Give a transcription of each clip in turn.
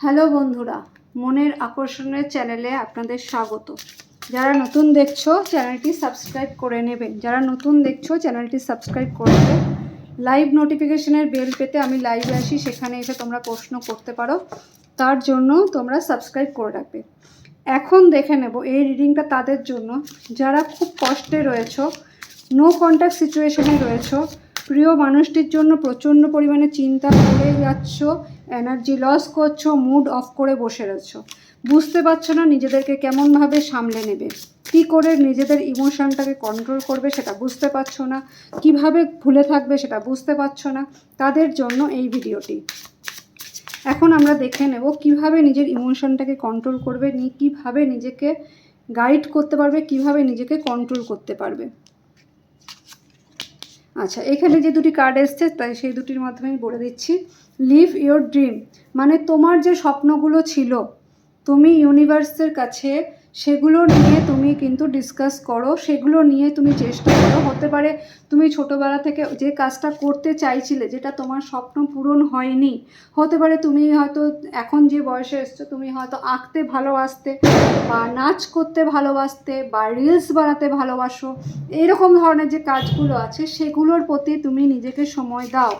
Hello বন্ধুরা, মনের আকর্ষণের চ্যানেলে আপনাদের স্বাগত। যারা নতুন দেখছ, চ্যানেলটি সাবস্ক্রাইব করে নেবেন। যারা নতুন দেখছ, চ্যানেলটি সাবস্ক্রাইব করে নেবেন। লাইভ নোটিফিকেশনের বেল পেতে আমি লাইভে আসি, সেখানে এসে তোমরা প্রশ্ন করতে পারো। তার জন্য তোমরা সাবস্ক্রাইব করে রাখবে। এখন দেখে নেব এই রিডিংটা তাদের জন্য। যারা খুব কষ্টে রয়েছ নো কন্ট্যাক্ট সিচুয়েশনে রয়েছো, প্রিয় মানুষটির জন্য প্রচণ্ড পরিমাণে চিন্তা করে যাচ্ছ এনার্জি লস করছ মুড অফ করে বসে রয়েছো। বুঝতে পারছ না নিজেদেরকে কেমনভাবে সামলে নেবে। কী করে নিজেদের ইমোশনটাকে কন্ট্রোল করবে সেটা বুঝতে পারছ না। কীভাবে ভুলে থাকবে সেটা বুঝতে পারছ না। তাদের জন্য এই ভিডিওটি। এখন আমরা দেখে নেব কীভাবে নিজের ইমোশনটাকে কন্ট্রোল করবে, নি কীভাবে নিজেকে গাইড করতে পারবে, কীভাবে নিজেকে কন্ট্রোল করতে পারবে। আচ্ছা এখানে যে দুটি কার্ড এসছে, তাই সেই দুটির মাধ্যমে আমি বলে দিচ্ছি। লিভ ইয়োর ড্রিম মানে তোমার যে স্বপ্নগুলো ছিল, তুমি ইউনিভার্সের কাছে সেগুলো নিয়ে তুমি কিন্তু ডিসকাস করো, সেগুলো নিয়ে তুমি চেষ্টা করো। হতে পারে তুমি ছোটোবেলা থেকে যে কাজটা করতে চাইছিলে, যেটা তোমার স্বপ্ন পূরণ হয়নি, হতে পারে তুমি হয়তো এখন যে বয়সে এসছো, তুমি হয়তো আঁকতে ভালোবাসতে বা নাচ করতে ভালোবাসতে বা রিলস বানাতে ভালোবাসো, এরকম ধরনের যে কাজগুলো আছে, সেগুলোর প্রতি তুমি নিজেকে সময় দাও।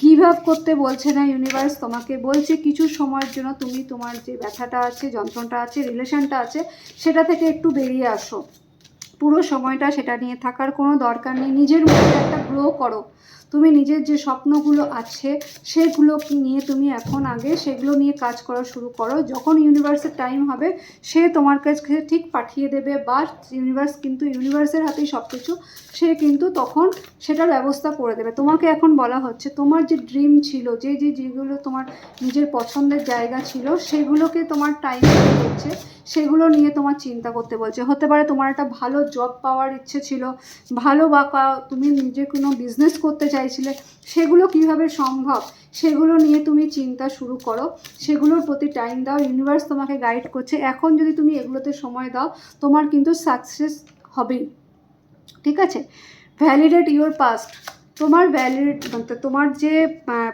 গিভ আপ করতে বলছে না ইউনিভার্স তোমাকে, বলছে কিছু সময়ের জন্য তুমি তোমার যে ব্যথাটা আছে, যন্ত্রণটা আছে রিলেশনটা আছে সেটা থেকে একটু বেরিয়ে আসো। পুরো সময়টা সেটা নিয়ে থাকার কোনো দরকার নেই। নিজের মধ্যে একটা গ্রো করো। তুমি নিজের যে স্বপ্নগুলো আছে, সেগুলো নিয়ে তুমি এখন আগে সেগুলো নিয়ে কাজ করা শুরু করো। যখন ইউনিভার্সের টাইম হবে, সে তোমার কাছে ঠিক পাঠিয়ে দেবে বা ইউনিভার্স কিন্তু ইউনিভার্সের হাতেই সব কিছু সে কিন্তু তখন সেটার ব্যবস্থা করে দেবে। তোমাকে এখন বলা হচ্ছে, তোমার যে ড্রিম ছিল, যে যে, যেগুলো তোমার নিজের পছন্দের জায়গা ছিল, সেগুলোকে তোমার টাইম হচ্ছে সেগুলো নিয়ে তোমার চিন্তা করতে বলছে। হতে পারে তোমার একটা ভালো জব পাওয়ার ইচ্ছে ছিল, ভালো বা তুমি নিজে কোনো বিজনেস করতে চাইছিলে, সেগুলো কীভাবে সম্ভব? সেগুলো নিয়ে তুমি চিন্তা শুরু করো। সেগুলোর প্রতি টাইম দাও ইউনিভার্স তোমাকে গাইড করছে। এখন যদি তুমি এগুলোতে সময় দাও, তোমার কিন্তু সাকসেস হবেই। ঠিক আছে? ভ্যালিডেট ইউর পাস্ট তোমার ভ্যালিড তোমার যে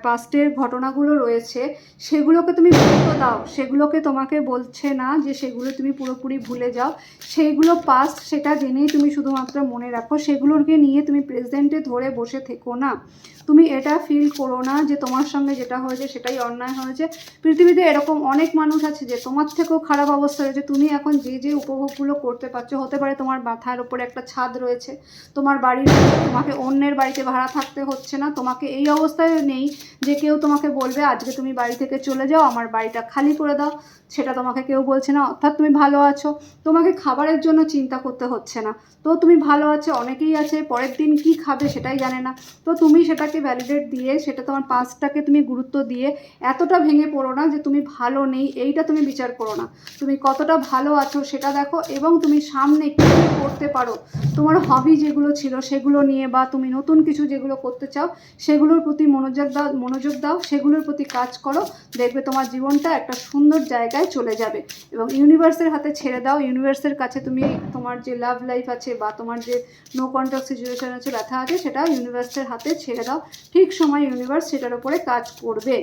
পাস্টের ঘটনাগুলো রয়েছে, সেগুলোকে তুমি গুরুত্ব দাও। সেগুলোকে তোমাকে বলছে না যে, সেগুলো তুমি পুরোপুরি ভুলে যাও। সেইগুলো পাস্ট সেটা জেনেই তুমি শুধুমাত্র মনে রাখো। সেগুলোকে নিয়ে তুমি প্রেজেন্টে ধরে বসে থেকো না। তুমি এটা ফিল করো না যে, তোমার সঙ্গে যেটা হয়েছে, সেটাই অন্যায় হয়েছে। পৃথিবীতে এরকম অনেক মানুষ আছে যে, তোমার থেকেও খারাপ অবস্থা রয়েছে তুমি এখন যে যে উপভোগগুলো করতে পারছ, হতে পারে তোমার মাথার উপরে একটা ছাদ রয়েছে। তোমার বাড়ির তোমাকে অন্যের বাড়িতে ভাড়া থাকতে হচ্ছে না। তোমাকে এই অবস্থায় নেই যে কেউ তোমাকে বলবে, আজকে তুমি বাড়ি থেকে চলে যাও, আমার বাড়িটা খালি করে দাও। সেটা তোমাকে কেউ বলছে না। অর্থাৎ তুমি ভালো আছো। তোমাকে খাবারের জন্য চিন্তা করতে হচ্ছে না। তো তুমি ভালো আছো, অনেকেই আছে, পরের দিন কি খাবে সেটাই জানে না। তো তুমি সেটাকে ভ্যালিডেট দিয়ে, সেটা তোমার পাঁচটাকে তুমি গুরুত্ব দিয়ে এতটা ভেঙে পড়ো না যে তুমি ভালো নেই, এইটা তুমি বিচার করো না। তুমি কতটা ভালো আছো সেটা দেখো এবং তুমি সামনে কী করতে পারো। তোমার হবি যেগুলো ছিল সেগুলো নিয়ে বা তুমি নতুন কিছু যেগুলো করতে চাও, সেগুলোর প্রতি মনোযোগ দাও মনোযোগ দাও, সেগুলোর প্রতি কাজ করো, দেখবে তোমার জীবনটা একটা সুন্দর জায়গায় চলে যাবে। এবং ইউনিভার্সের হাতে ছেড়ে দাও ইউনিভার্সের কাছে তুমি তোমার যে লাভ লাইফ আছে বা তোমার যে নো কন্ট্যাক্ট সিচুয়েশন আছে, ব্যথা আছে, সেটা ইউনিভার্সের হাতে ছেড়ে দাও। ঠিক সময় ইউনিভার্স সেটার উপরে কাজ করবে।